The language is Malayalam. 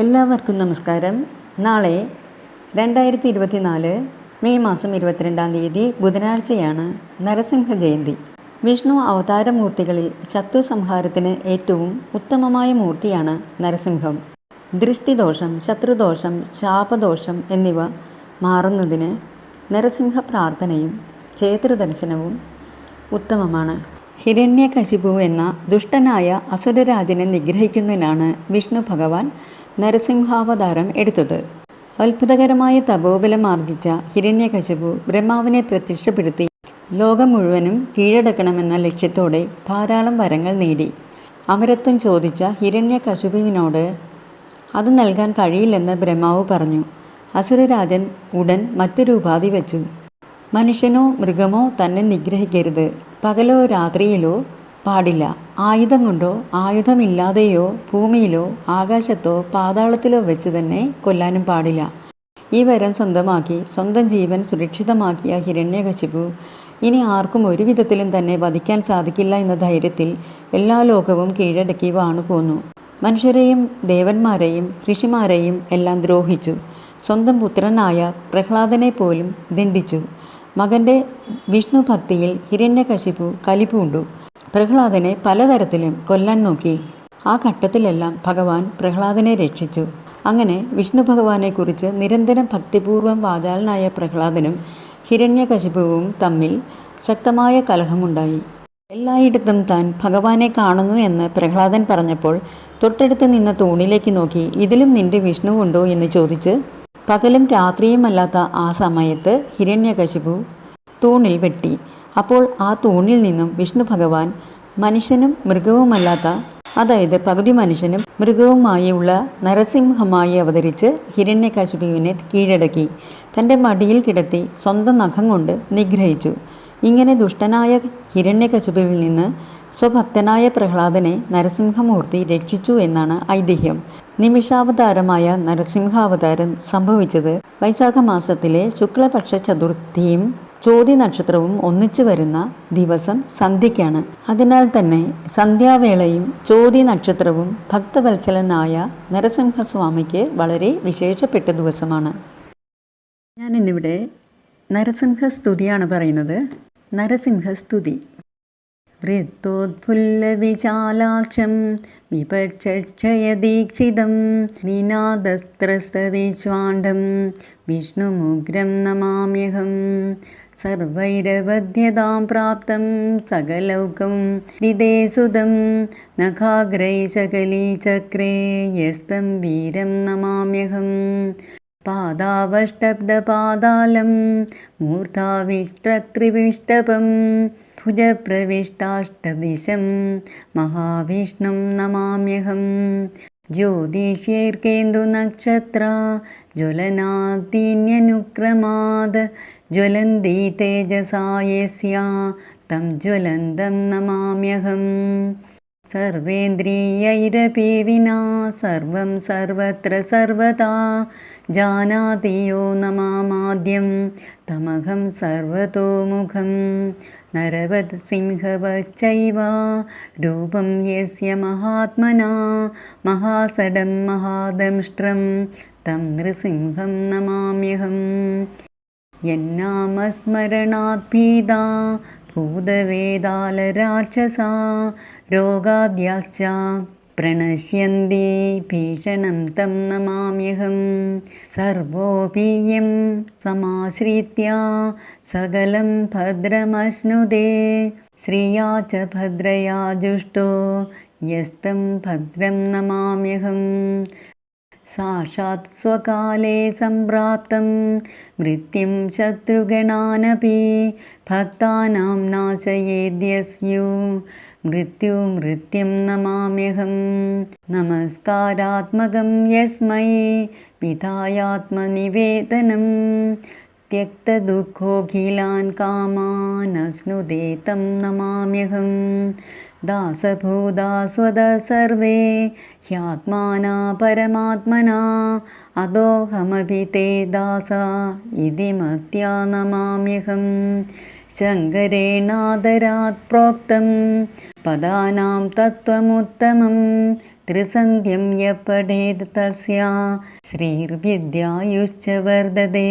എല്ലാവർക്കും നമസ്കാരം. നാളെ രണ്ടായിരത്തി ഇരുപത്തിനാല് മെയ് മാസം ഇരുപത്തിരണ്ടാം തീയതി ബുധനാഴ്ചയാണ് നരസിംഹ ജയന്തി. വിഷ്ണു അവതാരമൂർത്തികളിൽ ശത്രു സംഹാരത്തിന് ഏറ്റവും ഉത്തമമായ മൂർത്തിയാണ് നരസിംഹം. ദൃഷ്ടിദോഷം ശത്രുദോഷം ശാപദോഷം എന്നിവ മാറുന്നതിന് നരസിംഹ പ്രാർത്ഥനയും ക്ഷേത്രദർശനവും ഉത്തമമാണ്. ഹിരണ്യകശിപു എന്ന ദുഷ്ടനായ അസുരരാജനെ നിഗ്രഹിക്കുന്നതിനാണ് വിഷ്ണു ഭഗവാൻ. നരസിംഹാവതാരം എടുത്തത്. അത്ഭുതകരമായ തപോബലം ആർജിച്ച ഹിരണ്യകശപു ബ്രഹ്മാവിനെ പ്രത്യക്ഷപ്പെടുത്തി ലോകം മുഴുവനും കീഴടക്കണമെന്ന ലക്ഷ്യത്തോടെ ധാരാളം വരങ്ങൾ നേടി. അമരത്വം ചോദിച്ച ഹിരണ്യകശുപുവിനോട് അത് നൽകാൻ കഴിയില്ലെന്ന് ബ്രഹ്മാവ് പറഞ്ഞു. അസുരരാജൻ ഉടൻ മറ്റൊരു ഉപാധി വെച്ചു. മനുഷ്യനോ മൃഗമോ തന്നെ നിഗ്രഹിക്കരുത്. പകലോ രാത്രിയിലോ പാടില്ല. ആയുധം കൊണ്ടോ ആയുധമില്ലാതെയോ ഭൂമിയിലോ ആകാശത്തോ പാതാളത്തിലോ വെച്ച് തന്നെ കൊല്ലാനും പാടില്ല. ഈ വരം സ്വന്തമാക്കി സ്വന്തം ജീവൻ സുരക്ഷിതമാക്കിയ ഹിരണ്യകശിപു ഇനി ആർക്കും ഒരു വിധത്തിലും തന്നെ വധിക്കാൻ സാധിക്കില്ല എന്ന ധൈര്യത്തിൽ എല്ലാ ലോകവും കീഴടക്കി വാണു പോന്നു. മനുഷ്യരെയും ദേവന്മാരെയും ഋഷിമാരെയും എല്ലാം ദ്രോഹിച്ചു. സ്വന്തം പുത്രനായ പ്രഹ്ലാദനെ പോലും ദണ്ഡിച്ചു. മകന്റെ വിഷ്ണു ഭക്തിയിൽ ഹിരണ്യകശിപു കലിപ്പുണ്ടു പ്രഹ്ലാദനെ പലതരത്തിലും കൊല്ലാൻ നോക്കി. ആ ഘട്ടത്തിലെല്ലാം ഭഗവാൻ പ്രഹ്ലാദനെ രക്ഷിച്ചു. അങ്ങനെ വിഷ്ണു ഭഗവാനെ കുറിച്ച് നിരന്തരം ഭക്തിപൂർവം വാചാലനായ പ്രഹ്ലാദനും ഹിരണ്യകശിപുവും തമ്മിൽ ശക്തമായ കലഹമുണ്ടായി. എല്ലായിടത്തും താൻ ഭഗവാനെ കാണുന്നു എന്ന് പ്രഹ്ലാദൻ പറഞ്ഞപ്പോൾ തൊട്ടടുത്ത് നിന്ന തൂണിലേക്ക് നോക്കി ഇതിലും നിന്റെ വിഷ്ണുവുണ്ടോ എന്ന് ചോദിച്ച് പകലും രാത്രിയുമല്ലാത്ത ആ സമയത്ത് ഹിരണ്യകശിപു തൂണിൽ വെട്ടി. അപ്പോൾ ആ തൂണിൽ നിന്നും വിഷ്ണു ഭഗവാൻ മനുഷ്യനും മൃഗവുമല്ലാത്ത അതായത് പകുതി മനുഷ്യനും മൃഗവുമായുള്ള നരസിംഹമായി അവതരിച്ച് ഹിരണ്യകശിപുവിനെ കീഴടക്കി. തന്റെ മടിയിൽ കിടത്തി സ്വന്തം നഖം കൊണ്ട് നിഗ്രഹിച്ചു. ഇങ്ങനെ ദുഷ്ടനായ ഹിരണ്യകശിപുവിൽ നിന്ന് സ്വഭക്തനായ പ്രഹ്ലാദനെ നരസിംഹമൂർത്തി രക്ഷിച്ചു എന്നാണ് ഐതിഹ്യം. നിമിഷാവതാരമായ നരസിംഹാവതാരം സംഭവിച്ചത് വൈശാഖ മാസത്തിലെ ശുക്ലപക്ഷ ചതുർത്ഥിയും ചോതി നക്ഷത്രവും ഒന്നിച്ചു വരുന്ന ദിവസം സന്ധ്യയ്ക്കാണ്. അതിനാൽ തന്നെ സന്ധ്യാവേളയും ചോതി നക്ഷത്രവും ഭക്തവത്സലനായ നരസിംഹസ്വാമിക്ക് വളരെ വിശേഷപ്പെട്ട ദിവസമാണ്. ഞാനിന്നിവിടെ നരസിംഹസ്തുതിയാണ് പറയുന്നത്. നരസിംഹസ്തുതി. വൃത്തോത്ഫുല്ലവിശാലാക്ഷം വിപക്ഷയദീക്ഷിതം നിനാദസ്ത്രസ്തവിശ്വാണ്ഡം വിഷ്ണുമുഗ്രം നമാമ്യഹം. സർവൈരവധ്യതാം പ്രാപ്തം സകലൗകം ദിദേസുതം നഖാഗ്രൈശകലീചക്രേ യസ്തം വീരം നമാമ്യഹം. പാദാവഷ്ടബ്ദപാതാലം മൂർധാവിഷ്ടത്രിവിഷ്ടപം ഭുജപ്രവിഷ്ടാഷ്ടദിശം മഹാവിഷ്ണും നമാമ്യഹം. ജ്യോതിഷേർക്കേന്ദുനക്ഷത്ര ജ്വലനാദീന്യനുക്രമാത് ജ്വലന്തി तं തം ജ്വലന്തം सर्वेन्द्रियैरपि विना सर्वं सर्वत्र सर्वदा जानाति यो न मामाद्यं। तमघं सर्वतोमुखं। नरवतसिंहवच्च रूपं यस्य महात्मना महासडं महादंष्ट्रं। तं नृसिंहं नमाम्यहम् यन्नामस्मरणात् भीता भूदवेदालरार्चसा रोगाद्याश्च प्रणश्यन्ति भीषणं तं नमाम्यहं सर्वोऽपि यं समाश्रित्या सकलं भद्रमश्नुते। श्रिया च भद्रया जुष्टो यस्तं भद्रं नमाम्यहम्। साक्षात् स्वकाले सम्प्राप्तं मृत्युं शत्रुगणानपि भक्तानां नाशयेद्यस्यु। मृत्युमृत्युं नमाम्यहं। नमस्कारात्मकं यस्मै पितायात्मनिवेदनं। त्यक्तदुःखोऽखिलान् कामानस्नुदेतं नमाम्यहम्। दासभूदा स्वद सर्वे ह्यात्माना परमात्मना अदोऽहमपि ते दासा इति मत्या नमाम्यहं। शङ्करेणादरात् प्रोक्तं पदानां तत्त्वमुत्तमं त्रिसन्ध्यं यः पठेत् तस्य श्रीर्विद्यायुश्च वर्धते